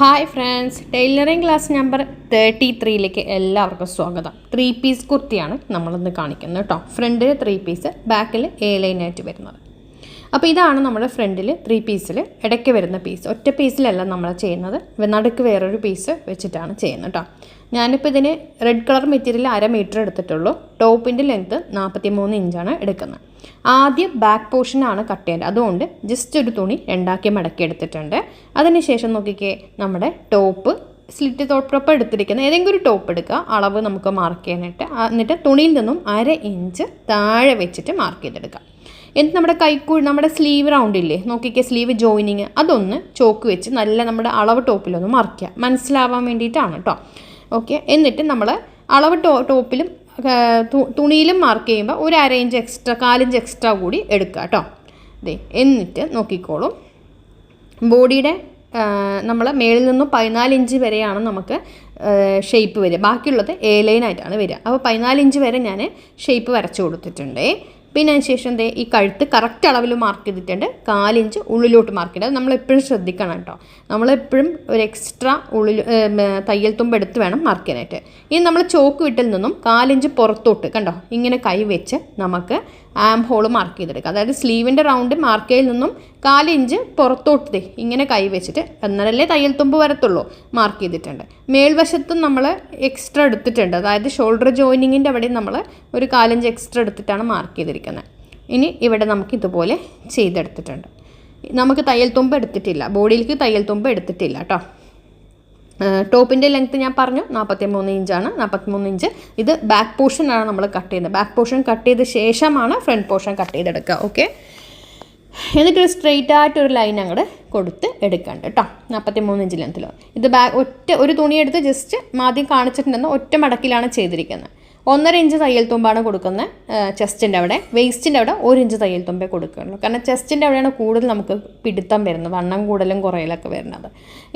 Hi friends tailoring class number thirty ത്രീയിലേക്ക് എല്ലാവർക്കും സ്വാഗതം. Three piece കുർത്തിയാണ് നമ്മളിന്ന് കാണിക്കുന്നത് കേട്ടോ ഫ്രണ്ടിൽ ത്രീ പീസ് ബാക്കിൽ എ ലൈനായിട്ട് വരുന്നത്. അപ്പോൾ ഇതാണ് നമ്മുടെ ഫ്രണ്ടിൽ ത്രീ പീസിൽ ഇടയ്ക്ക് വരുന്ന പീസ് ഒറ്റ പീസിലല്ല നമ്മൾ ചെയ്യുന്നത്. നടുക്ക് വേറൊരു പീസ് വെച്ചിട്ടാണ് ചെയ്യുന്നത് കേട്ടോ ഞാനിപ്പോൾ ഇതിന് റെഡ് കളർ മെറ്റീരിയൽ അര മീറ്റർ എടുത്തിട്ടുള്ളൂ. ടോപ്പിന്റെ ലെങ്ത്ത് നാൽപ്പത്തി മൂന്ന് ഇഞ്ചാണ് എടുക്കുന്നത്. ആദ്യം ബാക്ക് പോർഷനാണ് കട്ട് ചെയ്യേണ്ടത്. അതുകൊണ്ട് ജസ്റ്റ് ഒരു തുണി രണ്ടാക്കി മടക്കി എടുത്തിട്ടുണ്ട്. അതിനുശേഷം നോക്കിക്കേ നമ്മുടെ ടോപ്പ് സ്ലിറ്റ് ടോപ്പ് എടുത്തിരിക്കുന്ന ഏതെങ്കിലും ഒരു ടോപ്പ് എടുക്കുക. അളവ് നമുക്ക് മാർക്ക് ചെയ്യാനായിട്ട്. എന്നിട്ട് തുണിയിൽ നിന്നും അര ഇഞ്ച് താഴെ വെച്ചിട്ട് മാർക്ക് ചെയ്തെടുക്കുക. എന്നിട്ട് നമ്മുടെ കൈക്കൂ നമ്മുടെ സ്ലീവ് റൗണ്ട് ഇല്ലേ? നോക്കിക്കേ സ്ലീവ് ജോയിനിങ് അതൊന്ന് ചോക്ക് വെച്ച് നല്ല നമ്മുടെ അളവ് ടോപ്പിലൊന്ന് മറിക്കുക. മനസ്സിലാവാൻ വേണ്ടിയിട്ടാണ് കേട്ടോ ഓക്കെ എന്നിട്ട് നമ്മൾ അളവ് ടോ ടോപ്പിലും തുണിയിലും മാർക്ക് ചെയ്യുമ്പോൾ ഒരു അര ഇഞ്ച് എക്സ്ട്രാ കാലിഞ്ച് എക്സ്ട്രാ കൂടി എടുക്കുക കേട്ടോ അതെ എന്നിട്ട് നോക്കിക്കോളും. ബോഡിയുടെ നമ്മൾ മേളിൽ നിന്നും പതിനാല് ഇഞ്ച് വരെയാണ് നമുക്ക് ഷേപ്പ് വരിക. ബാക്കിയുള്ളത് എ ലൈനായിട്ടാണ് വരിക. അപ്പോൾ പതിനാല് ഇഞ്ച് വരെ ഞാൻ ഷേപ്പ് വരച്ചു കൊടുത്തിട്ടുണ്ട്. പിന്നെ അതിന് ശേഷം ദേ ഈ കഴുത്ത് കറക്റ്റ് അളവിൽ മാർക്ക് ചെയ്തിട്ടുണ്ട്. കാലിഞ്ച് ഉള്ളിലോട്ട് മാർക്ക് ചെയ്ത് നമ്മളെപ്പോഴും ശ്രദ്ധിക്കണം കേട്ടോ. നമ്മളെപ്പോഴും ഒരു എക്സ്ട്രാ ഉള്ളിൽ തയ്യൽ തുമ്പ് എടുത്ത് വേണം മാർക്ക് ചെയ്യാനായിട്ട്. ഇനി നമ്മൾ ചോക്ക് വിട്ടിൽ നിന്നും കാലിഞ്ച് പുറത്തോട്ട് കണ്ടോ? ഇങ്ങനെ കൈ വെച്ച് നമുക്ക് ആം ഹോൾ മാർക്ക് ചെയ്തെടുക്കുക. അതായത് സ്ലീവിന്റെ റൗണ്ട് മാർക്കയിൽ നിന്നും കാലിഞ്ച് പുറത്തോട്ട് ഇങ്ങനെ കൈ വെച്ചിട്ട് എന്നാലല്ലേ തയ്യൽ തുമ്പ് വരത്തുള്ളൂ മാർക്ക് ചെയ്തിട്ടുണ്ട്. മേൽവശത്തും നമ്മൾ എക്സ്ട്രാ എടുത്തിട്ടുണ്ട്. അതായത് ഷോൾഡർ ജോയിനിങ്ങിന്റെ അവിടെ നമ്മൾ ഒരു കാലിഞ്ച് എക്സ്ട്രാ എടുത്തിട്ടാണ് മാർക്ക് ചെയ്തിരിക്കുന്നത്. ഇനി ഇവിടെ നമുക്ക് ഇതുപോലെ ചെയ്തെടുത്തിട്ടുണ്ട്. നമുക്ക് തയ്യൽ തുമ്പ് എടുത്തിട്ടില്ല. ബോഡിയിലേക്ക് തയ്യൽ തുമ്പ് എടുത്തിട്ടില്ല കേട്ടോ ടോപ്പിന്റെ ലെങ്ത്ത് ഞാൻ പറഞ്ഞു. നാൽപ്പത്തി മൂന്ന് ഇഞ്ചാണ് നാൽപ്പത്തി മൂന്ന് ഇഞ്ച് ഇത് ബാക്ക് പോർഷനാണ് നമ്മൾ കട്ട് ചെയ്യുന്നത്. ബാക്ക് പോർഷൻ കട്ട് ചെയ്ത ശേഷമാണ് ഫ്രണ്ട് പോർഷൻ കട്ട് ചെയ്തെടുക്കുക. ഓക്കെ എന്നിട്ടൊരു സ്ട്രെയിറ്റ് ആയിട്ട് ഒരു ലൈൻ അങ്ങോട്ട് കൊടുത്ത് എടുക്കണ്ട കേട്ടോ നാൽപ്പത്തി മൂന്ന് ഇഞ്ച് ലെങ്ത്തിലോ ഇത് ബാക്ക് ഒറ്റ ഒരു തുണി എടുത്ത് ജസ്റ്റ് ആദ്യം കാണിച്ചിട്ടുണ്ടെന്ന് ഒറ്റ മടക്കിലാണ് ചെയ്തിരിക്കുന്നത്. ഒന്നര ഇഞ്ച് തയ്യൽ തുമ്പാണ് കൊടുക്കുന്നത്. ചെസ്റ്റിന്റെ അവിടെ. വേസ്റ്റിന്റെ അവിടെ ഒരു ഇഞ്ച് തയ്യൽ തുമ്പേ കൊടുക്കുകയുള്ളൂ കാരണം ചെസ്റ്റിന്റെ അവിടെയാണ് കൂടുതൽ നമുക്ക് പിടുത്തം വരുന്നത്. വണ്ണം കൂടുതലും കുറയലൊക്കെ വരുന്നത്.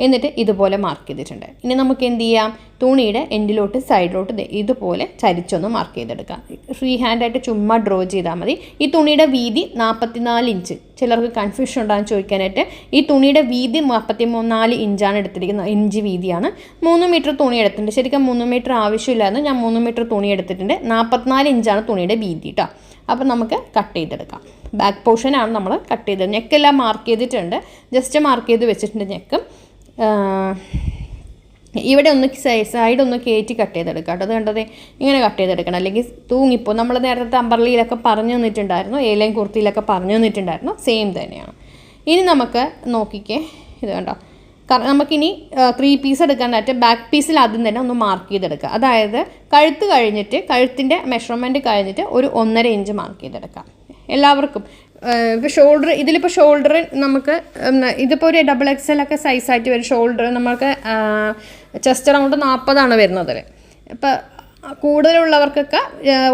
എന്നിട്ട് ഇതുപോലെ മാർക്ക് ചെയ്തിട്ടുണ്ട്. ഇനി നമുക്ക് എന്ത് ചെയ്യാം? തുണിയുടെ എൻഡിലോട്ട് സൈഡിലോട്ട് ഇതുപോലെ ചരിച്ചൊന്ന് മാർക്ക് ചെയ്തെടുക്കാം. ഫ്രീ ഹാൻഡായിട്ട് ചുമ്മാ ഡ്രോ ചെയ്താൽ മതി. ഈ തുണിയുടെ വീതി നാൽപ്പത്തിനാല് ഇഞ്ച് ചിലർക്ക് കൺഫ്യൂഷൻ ഉണ്ടാകും ചോദിക്കാനായിട്ട്. ഈ തുണിയുടെ വീതി നാൽപ്പത്തി നാല് ഇഞ്ചാണ് എടുത്തിരിക്കുന്നത്. ഇഞ്ച് വീതിയാണ്. മൂന്ന് മീറ്റർ തുണി എടുത്തിട്ടുണ്ട്. ശരിക്കും മൂന്ന് മീറ്റർ ആവശ്യമില്ലായിരുന്നു. ഞാൻ മൂന്ന് മീറ്റർ തുണി എടുത്തിട്ടുണ്ട്. നാൽപ്പത്തിനാല് ഇഞ്ചാണ് തുണിയുടെ വീതി കേട്ടോ അപ്പം നമുക്ക് കട്ട് ചെയ്തെടുക്കാം. ബാക്ക് പോർഷനാണ് നമ്മൾ കട്ട് ചെയ്തത്. നെക്കെല്ലാം മാർക്ക് ചെയ്തിട്ടുണ്ട്. ജസ്റ്റ് മാർക്ക് ചെയ്ത് വെച്ചിട്ടുണ്ട് നെക്കും ഇവിടെ ഒന്ന് സൈഡ് ഒന്ന് കയറ്റി കട്ട് ചെയ്തെടുക്കുക കേട്ടോ. അത് കണ്ടത് ഇങ്ങനെ കട്ട് ചെയ്തെടുക്കണം. അല്ലെങ്കിൽ തൂങ്ങിപ്പോൾ നമ്മൾ നേരത്തെ അമ്പർലിയിലൊക്കെ പറഞ്ഞു തന്നിട്ടുണ്ടായിരുന്നു. ഏലയും കുർത്തിയിലൊക്കെ പറഞ്ഞു തന്നിട്ടുണ്ടായിരുന്നു. സെയിം തന്നെയാണ്. ഇനി നമുക്ക് നോക്കിക്കേ. ഇത് കണ്ടോ? നമുക്കിനി ത്രീ പീസ് എടുക്കാനായിട്ട് ബാക്ക് പീസിൽ ആദ്യം തന്നെ ഒന്ന് മാർക്ക് ചെയ്തെടുക്കുക. അതായത് കഴുത്ത് കഴിഞ്ഞിട്ട് കഴുത്തിന്റെ മെഷർമെന്റ് കഴിഞ്ഞിട്ട് ഒരു ഒന്നര ഇഞ്ച് മാർക്ക് ചെയ്തെടുക്കാം. എല്ലാവർക്കും ഇപ്പോൾ ഷോൾഡർ ഇതിലിപ്പോൾ ഷോൾഡർ നമുക്ക് ഇതിപ്പോൾ ഒരു ഡബിൾ എക്സ് എൽ ഒക്കെ സൈസായിട്ട് വരും. ഷോൾഡർ നമുക്ക് ചെസ്റ്റ് റൗണ്ട് നാൽപ്പതാണ് വരുന്നത്. അപ്പോൾ കൂടുതലുള്ളവർക്കൊക്കെ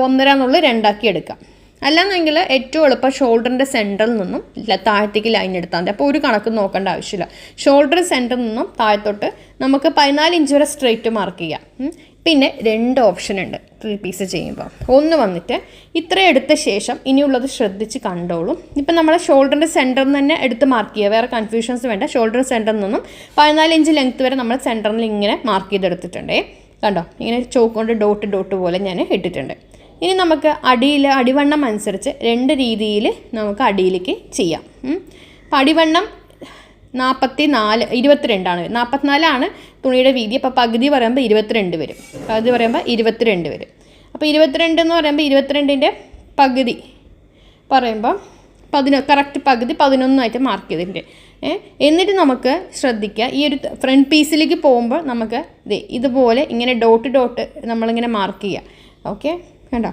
ഒന്നര എന്നുള്ളത് രണ്ടാക്കി എടുക്കാം. അല്ലാന്നെങ്കിൽ ഏറ്റവും എളുപ്പം ഷോൾഡറിന്റെ സെന്ററിൽ നിന്നും താഴത്തേക്ക് ലൈൻ എടുത്താൽ മതി. അപ്പോൾ ഒരു കണക്ക് നോക്കേണ്ട ആവശ്യമില്ല. ഷോൾഡർ സെന്ററിൽ നിന്നും താഴത്തോട്ട് നമുക്ക് പതിനാല് ഇഞ്ച് വരെ സ്ട്രെയിറ്റ് മാർക്ക് ചെയ്യാം. പിന്നെ രണ്ട് ഓപ്ഷൻ ഉണ്ട്. ത്രീ പീസ് ചെയ്യുമ്പോൾ ഒന്ന് വന്നിട്ട് ഇത്ര എടുത്ത ശേഷം ഇനിയുള്ളത് ശ്രദ്ധിച്ച് കണ്ടോളും. ഇപ്പം നമ്മൾ ഷോൾഡറിന്റെ സെന്ററിൽ നിന്ന് തന്നെ എടുത്ത് മാർക്ക് ചെയ്യുക. വേറെ കൺഫ്യൂഷൻസ് വേണ്ട. ഷോൾഡർ സെന്ററിൽ നിന്നും പതിനാല് ഇഞ്ച് ലെങ്ത് വരെ നമ്മൾ സെന്ററിൽ ഇങ്ങനെ മാർക്ക് ചെയ്തെടുത്തിട്ടുണ്ടേ. കണ്ടോ? ഇങ്ങനെ ചോക്ക് കൊണ്ട് ഡോട്ട് ഡോട്ട് പോലെ ഞാൻ ഇട്ടിട്ടുണ്ട്. ഇനി നമുക്ക് അടിയിൽ അടിവണ്ണം അനുസരിച്ച് രണ്ട് രീതിയിൽ നമുക്ക് അടിയിലേക്ക് ചെയ്യാം. അപ്പം അടിവണ്ണം നാൽപ്പത്തി നാല് ഇരുപത്തിരണ്ടാണ് നാൽപ്പത്തിനാലാണ് തുണിയുടെ വീതി. അപ്പോൾ പകുതി പറയുമ്പോൾ ഇരുപത്തിരണ്ട് വരും. പകുതി പറയുമ്പോൾ ഇരുപത്തിരണ്ട് വരും. അപ്പോൾ ഇരുപത്തിരണ്ട് എന്ന് പറയുമ്പോൾ ഇരുപത്തിരണ്ടിന്റെ പകുതി പറയുമ്പോൾ പതിനൊ കറക്റ്റ് പകുതി പതിനൊന്നായിട്ട് മാർക്ക് ചെയ്തിട്ടുണ്ട്. എന്നിട്ട് നമുക്ക് ശ്രദ്ധിക്കുക ഈ ഒരു ഫ്രണ്ട് പീസിലേക്ക് പോകുമ്പോൾ നമുക്ക് ദേ ഇതുപോലെ ഇങ്ങനെ ഡോട്ട് ഡോട്ട് നമ്മളിങ്ങനെ മാർക്ക് ചെയ്യുക ഓക്കെ കണ്ടോ?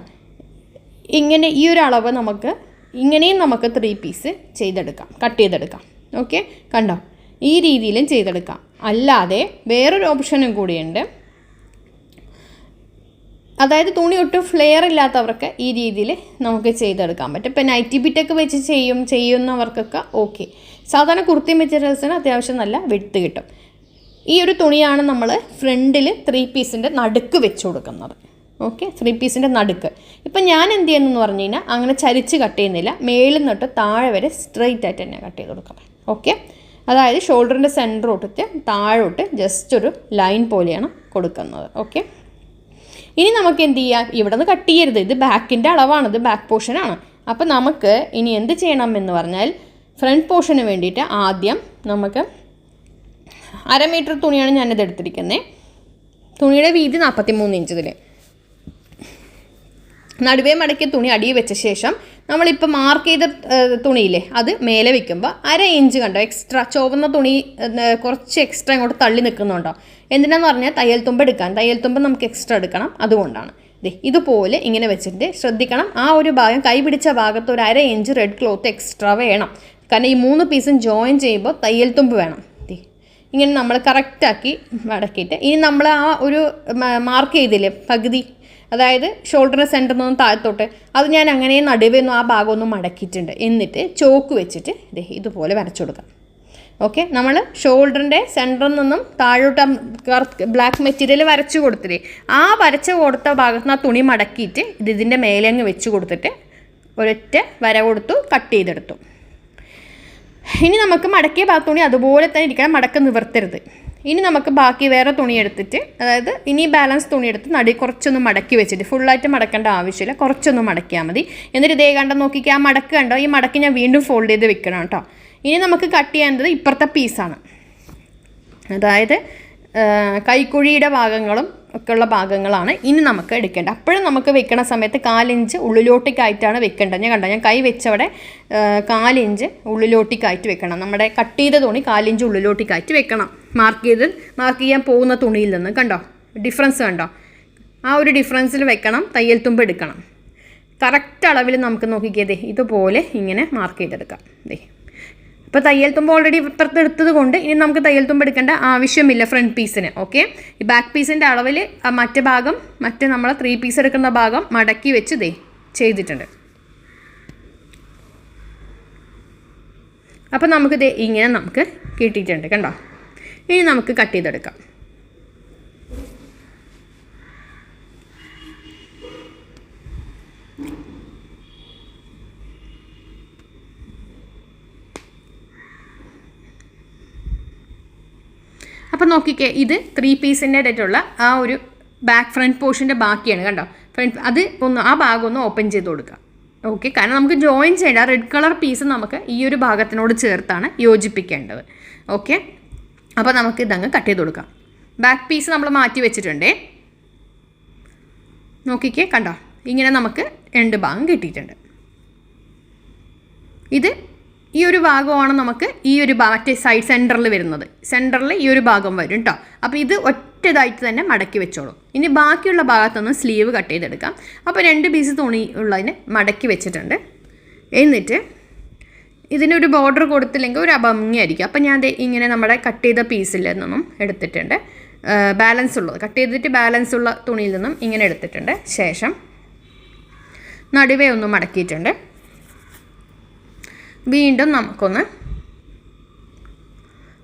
ഇങ്ങനെ ഈ ഒരു അളവ് നമുക്ക് ഇങ്ങനെയും നമുക്ക് ത്രീ പീസ് ചെയ്തെടുക്കാം കട്ട് ചെയ്തെടുക്കാം. ഓക്കെ കണ്ടോ? ഈ രീതിയിലും ചെയ്തെടുക്കാം. അല്ലാതെ വേറൊരു ഓപ്ഷനും കൂടിയുണ്ട്. അതായത് തുണി ഒട്ടും ഫ്ലെയർ ഇല്ലാത്തവർക്ക് ഈ രീതിയിൽ നമുക്ക് ചെയ്തെടുക്കാൻ പറ്റും. ഇപ്പം നൈറ്റി ബിറ്റൊക്കെ വെച്ച് ചെയ്യും ചെയ്യുന്നവർക്കൊക്കെ ഓക്കെ സാധാരണ കുർത്തി മെറ്റീരിയൽസിന് അത്യാവശ്യം നല്ല വെട്ട് കിട്ടും. ഈ ഒരു തുണിയാണ് നമ്മൾ ഫ്രണ്ടിൽ ത്രീ പീസിന്റെ നടുക്ക് വെച്ച് കൊടുക്കുന്നത്. ഓക്കെ ത്രീ പീസിന്റെ നടുക്ക്. ഇപ്പം ഞാൻ എന്ത് ചെയ്യുന്നു പറഞ്ഞു കഴിഞ്ഞാൽ അങ്ങനെ ചരിച്ച് കട്ട് ചെയ്യുന്നില്ല. മേളിൽ തൊട്ട് താഴെ വരെ സ്ട്രെയിറ്റ് ആയിട്ട് തന്നെ കട്ട് ചെയ്ത് കൊടുക്കാം. ഓക്കെ അതായത് ഷോൾഡറിന്റെ സെന്റർ തൊട്ടിട്ട് താഴോട്ട് ജസ്റ്റ് ഒരു ലൈൻ പോലെയാണ് കൊടുക്കുന്നത്. ഓക്കെ ഇനി നമുക്ക് എന്ത് ചെയ്യാം? ഇവിടെ നിന്ന് കട്ട് ചെയ്യരുത്. ഇത് ബാക്കിന്റെ അളവാണ്. ഇത് ബാക്ക് പോർഷനാണ് അപ്പോൾ നമുക്ക് ഇനി എന്ത് ചെയ്യണം എന്ന് പറഞ്ഞാൽ ഫ്രണ്ട് പോർഷന് വേണ്ടിയിട്ട് ആദ്യം നമുക്ക് അര മീറ്റർ തുണിയാണ് ഞാനിത് എടുത്തിരിക്കുന്നത് തുണിയുടെ വീതി നാൽപ്പത്തി മൂന്ന് ഇഞ്ച് ഇതിൽ നടുവേ മടക്കിയ തുണി അടിയിൽ വെച്ച ശേഷം നമ്മളിപ്പോൾ മാർക്ക് ചെയ്ത തുണിയില്ലേ അത് മേലെ വെക്കുമ്പോൾ അര ഇഞ്ച് കണ്ടോ എക്സ്ട്രാ ചുവന്ന തുണി കുറച്ച് എക്സ്ട്രാ ഇങ്ങോട്ട് തള്ളി നിൽക്കുന്നുണ്ടോ? എന്തിനാന്ന് പറഞ്ഞാൽ തയ്യൽ തുമ്പ് എടുക്കാൻ തയ്യൽ തുമ്പ് നമുക്ക് എക്സ്ട്രാ എടുക്കണം. അതുകൊണ്ടാണ്. ഇതുപോലെ ഇങ്ങനെ വെച്ചിട്ട് ശ്രദ്ധിക്കണം. ആ ഒരു ഭാഗം കൈ പിടിച്ച ഭാഗത്ത് ഒരു അര ഇഞ്ച് റെഡ് ക്ലോത്ത് എക്സ്ട്രാ വേണം. കാരണം ഈ മൂന്ന് പീസും ജോയിൻ ചെയ്യുമ്പോൾ തയ്യൽ തുമ്പ് വേണം. ഇങ്ങനെ നമ്മൾ കറക്റ്റാക്കി മടക്കിയിട്ട്. ഇനി നമ്മൾ ആ ഒരു മാർക്ക് ചെയ്തില്ലേ പകുതി? അതായത് ഷോൾഡറിന് സെന്ററിൽ നിന്ന് താഴത്തോട്ട്. അത് ഞാൻ അങ്ങനെ നടുവെന്നും ആ ഭാഗം ഭാഗമൊന്നും മടക്കിയിട്ടുണ്ട്. എന്നിട്ട് ചോക്ക് വെച്ചിട്ട് ദേ ഇതുപോലെ വരച്ചു കൊടുക്കാം. ഓക്കെ നമ്മൾ ഷോൾഡറിന്റെ സെന്ററിൽ നിന്നും താഴോട്ട് ബ്ലാക്ക് മെറ്റീരിയൽ വരച്ചു കൊടുത്തില്ലേ? ആ വരച്ച് കൊടുത്ത ഭാഗത്ത് നിന്ന് ആ തുണി മടക്കിയിട്ട് ഇത് ഇതിന്റെ മേലെ അങ്ങ് വെച്ച് കൊടുത്തിട്ട് ഒരൊറ്റ വര കൊടുത്തു കട്ട് ചെയ്തെടുത്തു. ഇനി നമുക്ക് മടക്കിയ ഭാഗത്ത് തുണി അതുപോലെ തന്നെ ഇരിക്കണം. മടക്ക് നിവർത്തരുത്. ഇനി നമുക്ക് ബാക്കി വേറെ തുണി എടുത്തിട്ട് അതായത് ഇനി ബാലൻസ് തുണി എടുത്ത് നടി കുറച്ചൊന്ന് മടക്കി വെച്ചിട്ട് ഫുള്ളായിട്ട് മടക്കേണ്ട ആവശ്യമില്ല കുറച്ചൊന്ന് മടക്കിയാൽ മതി. എന്നിട്ട് ഇതേ കണ്ടോ നോക്കിക്കുക ആ മടക്ക് കണ്ടോ? ഈ മടക്ക് ഞാൻ വീണ്ടും ഫോൾഡ് ചെയ്ത് വെക്കണം കേട്ടോ. ഇനി നമുക്ക് കട്ട് ചെയ്യേണ്ടത് ഇപ്പുറത്തെ പീസാണ് അതായത് കൈക്കുഴിയുടെ ഭാഗങ്ങളും ഒക്കെ ഉള്ള ഭാഗങ്ങളാണ് ഇനി നമുക്ക് എടുക്കേണ്ടത്. അപ്പോഴും നമുക്ക് വെക്കണ സമയത്ത് കാലിഞ്ച് ഉള്ളിലോട്ടേക്കായിട്ടാണ് വെക്കേണ്ടത്. ഞാൻ കണ്ട? ഞാൻ കൈ വെച്ചവിടെ കാലിഞ്ച് ഉള്ളിലോട്ടേക്കായിട്ട് വെക്കണം. നമ്മുടെ കട്ട് ചെയ്ത തുണി കാലിഞ്ച് ഉള്ളിലോട്ടേക്കായിട്ട് വെക്കണം. മാർക്ക് ചെയ്ത് മാർക്ക് ചെയ്യാൻ പോകുന്ന തുണിയിൽ നിന്ന്. കണ്ടോ? ഡിഫറൻസ് കണ്ടോ? ആ ഒരു ഡിഫറൻസിൽ വെക്കണം തയ്യൽ തുമ്പ് എടുക്കണം. കറക്റ്റ് അളവിൽ നമുക്ക് നോക്കിക്കേ ഇതുപോലെ ഇങ്ങനെ മാർക്ക് ചെയ്തെടുക്കാം. ദേ. ഇപ്പോൾ തയ്യൽ തുമ്പ് ഓൾറെഡി ഇപ്പുറത്ത് എടുത്തത് കൊണ്ട് ഇനി നമുക്ക് തയ്യൽ തുമ്പ് എടുക്കേണ്ട ആവശ്യമില്ല ഫ്രണ്ട് പീസിന് ഓക്കെ ഈ ബാക്ക് പീസിന്റെ അളവിൽ മറ്റേ ഭാഗം മറ്റേ നമ്മൾ ത്രീ പീസ് എടുക്കുന്ന ഭാഗം മടക്കി വെച്ച് ദേ ചെയ്തിട്ടുണ്ട്. അപ്പോൾ നമുക്ക് ദേ ഇങ്ങനെ നമുക്ക് കിട്ടിയിട്ടുണ്ട് കണ്ടോ? ഇനി നമുക്ക് കട്ട് ചെയ്തെടുക്കാം. അപ്പം നോക്കിക്കേ ഇത് ത്രീ പീസിന്റെ ആയിട്ടുള്ള ആ ഒരു ബാക്ക് ഫ്രണ്ട് പോർഷന്റെ ബാക്കിയാണ് കണ്ടോ? ഫ്രണ്ട് അത് ഒന്ന് ആ ഭാഗം ഒന്ന് ഓപ്പൺ ചെയ്ത് കൊടുക്കുക. ഓക്കെ കാരണം നമുക്ക് ജോയിൻ ചെയ്യേണ്ട റെഡ് കളർ പീസ് നമുക്ക് ഈ ഒരു ഭാഗത്തിനോട് ചേർത്താണ് യോജിപ്പിക്കേണ്ടത്. ഓക്കെ അപ്പോൾ നമുക്ക് ഇതങ്ങ് കട്ട് ചെയ്ത് കൊടുക്കാം. ബാക്ക് പീസ് നമ്മൾ മാറ്റി വെച്ചിട്ടുണ്ടേ. നോക്കിക്കേ കണ്ടോ? ഇങ്ങനെ നമുക്ക് രണ്ട് ഭാഗം കിട്ടിയിട്ടുണ്ട്. ഇത് ഈ ഒരു ഭാഗമാണ് നമുക്ക് ഈ ഒരു മറ്റേ സൈഡ് സെന്ററിൽ വരുന്നത്. സെന്ററിൽ ഈ ഒരു ഭാഗം വരും കേട്ടോ അപ്പോൾ ഇത് ഒറ്റതായിട്ട് തന്നെ മടക്കി വെച്ചോളൂ. ഇനി ബാക്കിയുള്ള ഭാഗത്തൊന്നും സ്ലീവ് കട്ട് ചെയ്തെടുക്കാം. അപ്പോൾ രണ്ട് പീസ് തുണി ഉള്ളതിനെ മടക്കി വെച്ചിട്ടുണ്ട്. എന്നിട്ട് ഇതിനൊരു ബോർഡർ കൊടുത്തില്ലെങ്കിൽ ഒരു അഭംഗിയായിരിക്കും. അപ്പോൾ ഞാൻ ഇങ്ങനെ നമ്മുടെ കട്ട് ചെയ്ത പീസിൽ നിന്നും എടുത്തിട്ടുണ്ട്. ബാലൻസ് ഉള്ളത്. കട്ട് ചെയ്തിട്ട് ബാലൻസ് ഉള്ള തുണിയിൽ നിന്നും ഇങ്ങനെ എടുത്തിട്ടുണ്ട്. ശേഷം നടുവേ ഒന്നും മടക്കിയിട്ടുണ്ട്. വീണ്ടും നമുക്കൊന്ന്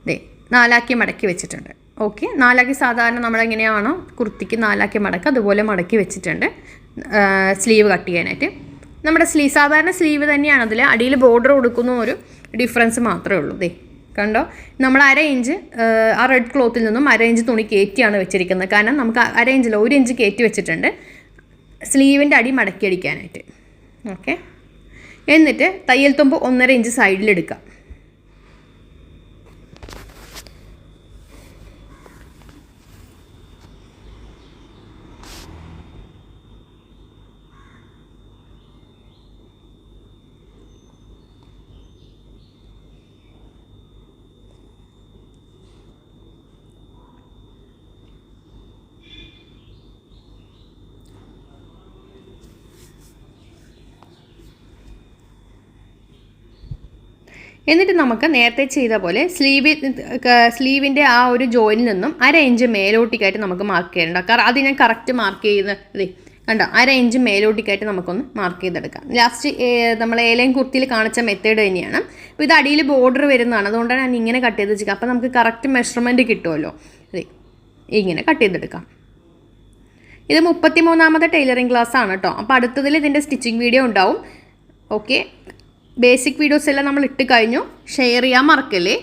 ദേ നാലാക്കി മടക്കി വെച്ചിട്ടുണ്ട്. ഓക്കെ നാലാക്കി സാധാരണ നമ്മളെങ്ങനെയാണോ കുർത്തിക്ക് നാലാക്കി മടക്കുക അതുപോലെ മടക്കി വെച്ചിട്ടുണ്ട്. സ്ലീവ് കട്ട് ചെയ്യാനായിട്ട്. നമ്മുടെ സ്ലീവ് സാധാരണ സ്ലീവ് തന്നെയാണ് അതിൽ അടിയിൽ ബോർഡർ കൊടുക്കുന്ന ഒരു ഡിഫറൻസ് മാത്രമേ ഉള്ളൂ. ദേ കണ്ടോ? നമ്മൾ അര ഇഞ്ച് ആ റെഡ് ക്ലോത്തിൽ നിന്നും അര ഇഞ്ച് തുണി കയറ്റിയാണ് വെച്ചിരിക്കുന്നത്. കാരണം നമുക്ക് അര ഇഞ്ചിൽ ഒരു ഇഞ്ച് കയറ്റി വെച്ചിട്ടുണ്ട്. സ്ലീവിന്റെ അടി മടക്കി അടിക്കാനായിട്ട്. ഓക്കെ. എന്നിട്ട് തയ്യൽ തുമ്പ് ഒന്നര ഇഞ്ച് സൈഡിലെടുക്കാം എന്നിട്ട് നമുക്ക് നേരത്തെ ചെയ്ത പോലെ സ്ലീവിൽ സ്ലീവിന്റെ ആ ഒരു ജോയിനിൽ നിന്നും അര ഇഞ്ച് മേലോട്ടിക്കായിട്ട് നമുക്ക് മാർക്ക് ചെയ്യണ്ടോ. കാരണം അത് ഞാൻ കറക്റ്റ് മാർക്ക് ചെയ്യുന്നത് കണ്ടോ? അര ഇഞ്ച് മേലോട്ടിക്കായിട്ട് നമുക്കൊന്ന് മാർക്ക് ചെയ്തെടുക്കാം. ലാസ്റ്റ് നമ്മൾ ഏലയും കുർത്തിയിൽ കാണിച്ച മെത്തേഡ് തന്നെയാണ്. അപ്പോൾ ഇത് അടിയിൽ ബോർഡർ വരുന്നതാണ്. അതുകൊണ്ടാണ് ഞാൻ ഇങ്ങനെ കട്ട് ചെയ്ത് വെച്ചിരിക്കുക അപ്പോൾ നമുക്ക് കറക്റ്റ് മെഷർമെന്റ് കിട്ടുമല്ലോ അതെ ഇങ്ങനെ കട്ട് ചെയ്തെടുക്കാം. ഇത് മുപ്പത്തി മൂന്നാമത്തെ ടൈലറിങ് ക്ലാസ് ആണ് കേട്ടോ അപ്പോൾ അടുത്തതിൽ ഇതിന്റെ സ്റ്റിച്ചിങ് വീഡിയോ ഉണ്ടാവും. ഓക്കെ ബേസിക് വീഡിയോസ് എല്ലാം നമ്മൾ ഇട്ട് കഴിഞ്ഞു. ഷെയർ ചെയ്യാൻ മറക്കല്ലേ?